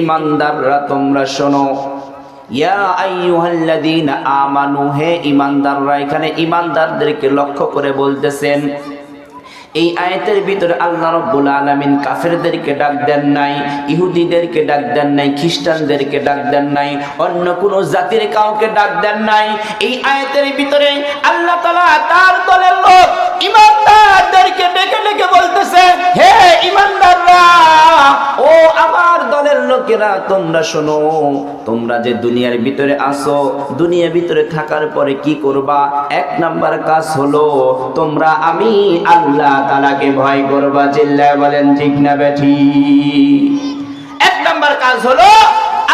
ইমানদাররা তোমরা শোনো। আল্লাহ খ্রিস্টানদেরকে ডাক দেন নাই, অন্য কোন জাতির কাউকে ডাক দেন নাই। এই আয়াতের ভিতরে আল্লাহ তার দলের লোক ইমানদারদেরকে ডেকে ডেকে বলতেছে, হে ইমানদাররা! লোকেরা তোমরা শোনো, তোমরা যে দুনিয়ার ভিতরে আসো দুনিয়ার ভিতরে থাকার পরে কি করবা? এক নাম্বার কাজ হলো, তোমরা আমি আল্লাহ তালাকে ভয় করবা, চিল্লায় বলেন, ঠিক না বেঠি? এক নাম্বার কাজ হলো,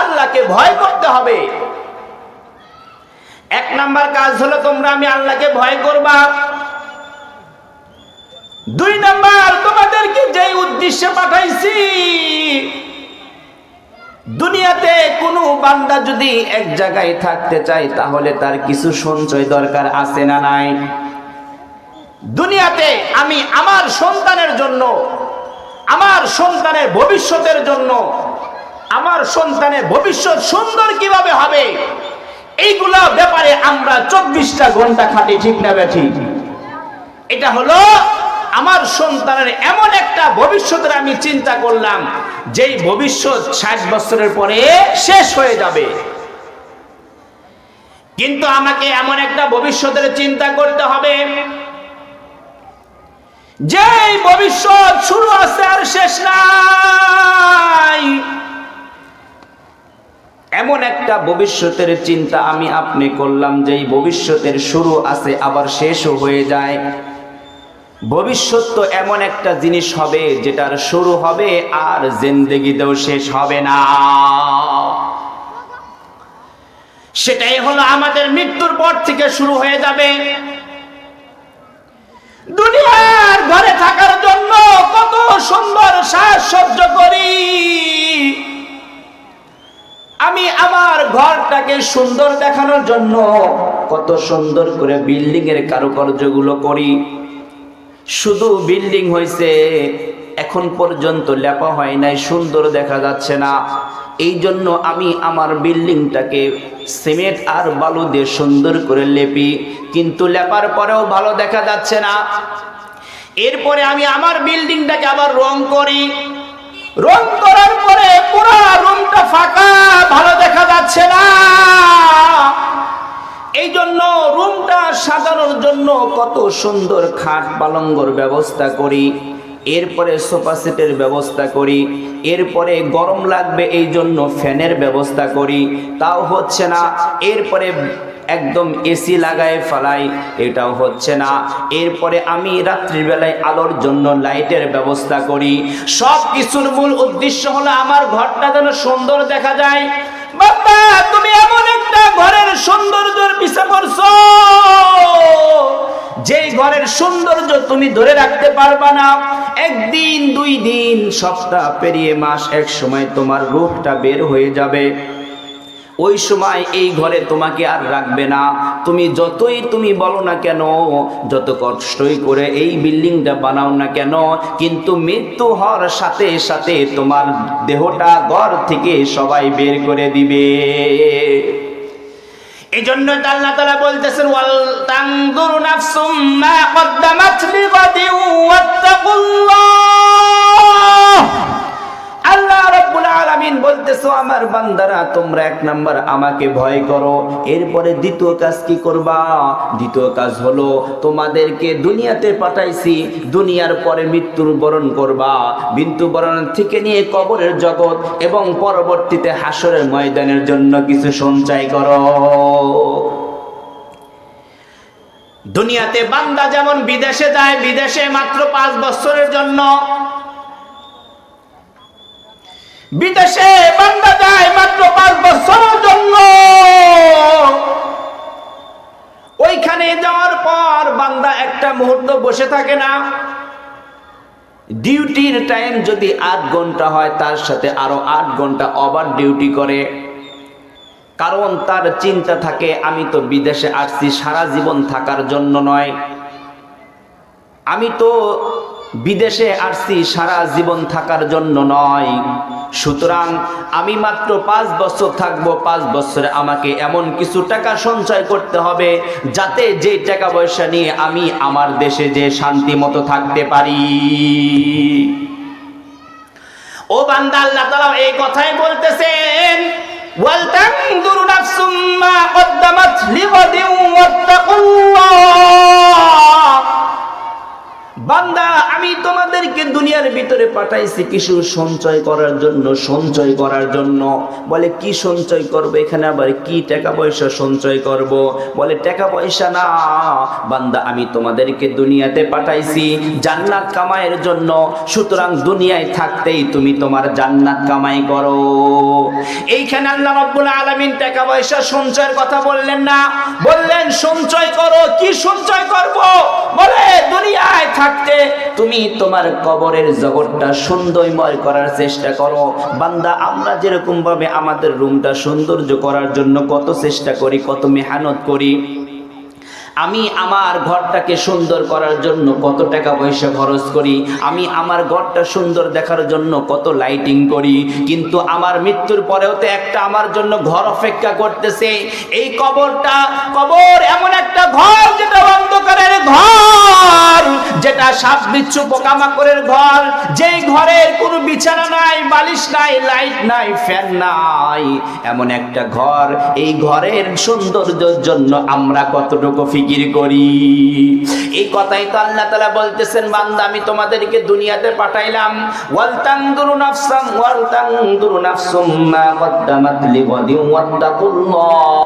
আল্লাহকে ভয় করতে হবে। এক নাম্বার কাজ হলো, তোমরা আমি আল্লাহকে ভয় করবা। দুই নাম্বার, তোমাদেরকে যেই উদ্দেশ্যে পাঠাইছি দুনিয়াতে কোনো বান্দা যদি এক জায়গায় থাকতে চায়, তাহলে তার কিছু সঞ্চয় দরকার আছে না নাই? দুনিয়াতে আমি আমার সন্তানের জন্য, আমার সন্তানের ভবিষ্যতের জন্য, আমার সন্তানের ভবিষ্যৎ সুন্দর কীভাবে হবে, এইগুলা ব্যাপারে আমরা চব্বিশটা ঘণ্টা খাটি ঠিক না ঠিক? এটা হলো আমার সন্তানের এমন একটা ভবিষ্যতের আমি চিন্তা করলাম, যেই ভবিষ্যৎ ষাট বছরের পরে শেষ হয়ে যাবে। কিন্তু আমাকে এমন একটা ভবিষ্যতের চিন্তা করতে হবে যে ভবিষ্যৎ শুরু আছে আর শেষ নাই। এমন একটা ভবিষ্যতের চিন্তা আমি আপনি করলাম যে ভবিষ্যতের শুরু আছে আবার শেষও হয়ে যায়। ভবিষ্যৎ তো এমন একটা জিনিস হবে যেটার শুরু হবে আর জিন্দগিতেও শেষ হবে না। সেটাই হলো আমাদের মৃত্যুর পর থেকে শুরু হয়ে যাবে। দুনিয়ার ঘরে থাকার জন্য কত সুন্দর সাজসজ্জ করি। আমি আমার ঘরটাকে সুন্দর দেখানোর জন্য কত সুন্দর করে বিল্ডিং এর কারুকার্যগুলো করি। শুধু বিল্ডিং হয়েছে এখন পর্যন্ত লেপা হয় নাই, সুন্দর দেখা যাচ্ছে না। এই জন্য আমি আমার বিল্ডিংটাকে সিমেন্ট আর বালু দিয়ে সুন্দর করে লেপি, কিন্তু লেপার পরেও ভালো দেখা যাচ্ছে না। এরপরে আমি আমার বিল্ডিংটাকে আবার রং করি। রং করার পরে পুরো রুমটা ফাঁকা, ভালো দেখা যাচ্ছে না। এই জন্য রুমটা সাজানোর জন্য কত সুন্দর খাট পালঙ্গর ব্যবস্থা করি, এরপরে সোফা সেটের ব্যবস্থা করি, এরপরে গরম লাগবে এই জন্য ফ্যানের ব্যবস্থা করি, তাও হচ্ছে না, এরপরে একদম এসি লাগায় ফেলাই, এটাও হচ্ছে না, এরপরে আমি রাত্রিবেলায় আলোর জন্য লাইটের ব্যবস্থা করি সব কিছুর মূল উদ্দেশ্য হলো আমার ঘরটা যেন সুন্দর দেখা যায়। সৌন্দর্য তুমি ধরে রাখতে পারবা না। একদিন, দুই দিন, সপ্তাহ পেরিয়ে মাস, এক সময় তোমার রূপটা বের হয়ে যাবে। ওই সময় এই ঘরে তোমাকে আর রাখবে না। তুমি যতই তুমি বলো না কেন, যত কষ্টই করে এই বিল্ডিংটা বানাও না কেন, কিন্তু মৃত্যু হওয়ার সাথে সাথে তোমার দেহটা ঘর থেকে সবাই বের করে দিবে। এই জন্য আল্লাহ তাআলা বলতেছেন ওয়াল তানজুর নাফসুম মা কদ্দামাত লিগাদিন ওয়াত্তাকুল্লাহ। বলতেছো, আমার বান্দারা, তোমরা এক নাম্বার আমাকে ভয় করো। এরপরে দ্বিতীয় কাজ কি করবা? দ্বিতীয় কাজ হলো, তোমাদেরকে দুনিয়াতে পাঠাইছি, দুনিয়ার পরে মৃত্যুর বরণ করবা। মৃত্যুবরণ থেকে নিয়ে কবরের জগৎ এবং পরবর্তীতে হাসরের ময়দানের জন্য কিছু সঞ্চয় করো। দুনিয়াতে বান্দা যেমন বিদেশে যায়, বিদেশে মাত্র পাঁচ বছরের জন্য বিদেশে বান্দা যায় মাত্র পাঁচ বছরের জন্য। ওইখানে যাওয়ার পর বান্দা একটা মুহূর্ত বসে থাকে না। ডিউটির টাইম যদি আট ঘণ্টা হয়, তার সাথে আরও আট ঘণ্টা ওভার ডিউটি করে। কারণ তার চিন্তা থাকে, আমি তো বিদেশে আসছি, সারা জীবন থাকার জন্য নয়। আমি তো বিদেশে আসছি সারা জীবন থাকার জন্য নয়। সুতরাং আমি মাত্র পাঁচ বছর থাকব, পাঁচ বছরে আমাকে এমন কিছু টাকা সঞ্চয় করতে হবে যাতে যে টাকা পয়সা নিয়ে আমি আমার দেশে যে শান্তি মতো থাকতে পারি। ও বান্দা, আল্লাহ তাআলা এই কথাই বলতেছেন ওয়াল তানদুরু নাফসুম মা কদ্দামাত লিগাদিন ওয়াত্তাকুল্লাহ। বান্দা, আমি তোমাদেরকে দুনিয়ার ভিতরে পাঠাইছি কিছু সঞ্চয় করার জন্য, সঞ্চয় করার জন্য। বলে, কি সঞ্চয় করব এখানে আবার? কি টাকা পয়সা সঞ্চয় করব? বলে, টাকা পয়সা না। বান্দা, আমি তোমাদেরকে দুনিয়াতে পাঠাইছি জান্নাত কামাইয়ের জন্য। সুতরাং দুনিয়ায় থাকতেই তুমি তোমার জান্নাত কামাই করো। এইখানে আল্লাহ রাব্বুল আলামিন টাকা পয়সা সঞ্চয়ের কথা বললেন না। বললেন, সঞ্চয় করো, কি সঞ্চয় করব? বলে, দুনিয়ায় থাকতে তুমি তোমার কবরের জগৎটা সুন্দরময় করার চেষ্টা করো। বান্দা, আমরা যেরকম ভাবে আমাদের রুমটা সৌন্দর্য করার জন্য কত চেষ্টা করি, কত মেহনত করি, আমি আমার ঘরটাকে সুন্দর করার জন্য কত টাকা পয়সা খরচ করি, আমি আমার ঘরটা সুন্দর দেখার জন্য কত লাইটিং করি, কিন্তু আমার মৃত্যুর পরেও তো একটা আমার জন্য ঘর অপেক্ষা করতেছে। এই কবরটা, কবর এমন একটা ঘর যেটা অন্ধকারের ঘর। সাপ বিচ্ছু পোকামাকড়ের ঘর। যেই ঘরের কোনো বিছানা নাই, বালিশ নাই, লাইট নাই, ফ্যান নাই। এমন একটা ঘর। এই ঘরের সৌন্দর্যের জন্য আমরা কতটুকু ফিকির করি? এই কথাই তো আল্লাহ তাআলা বলতেছেন, বান্দা, আমি তোমাদেরকে দুনিয়াতে পাঠাইলাম। ওয়াল তানদুরু নাফসাম ওয়াল তানদুরু নাফসুম মা কদ্দামাত লিগাদিন ওয়াত্তাকুল্লাহ।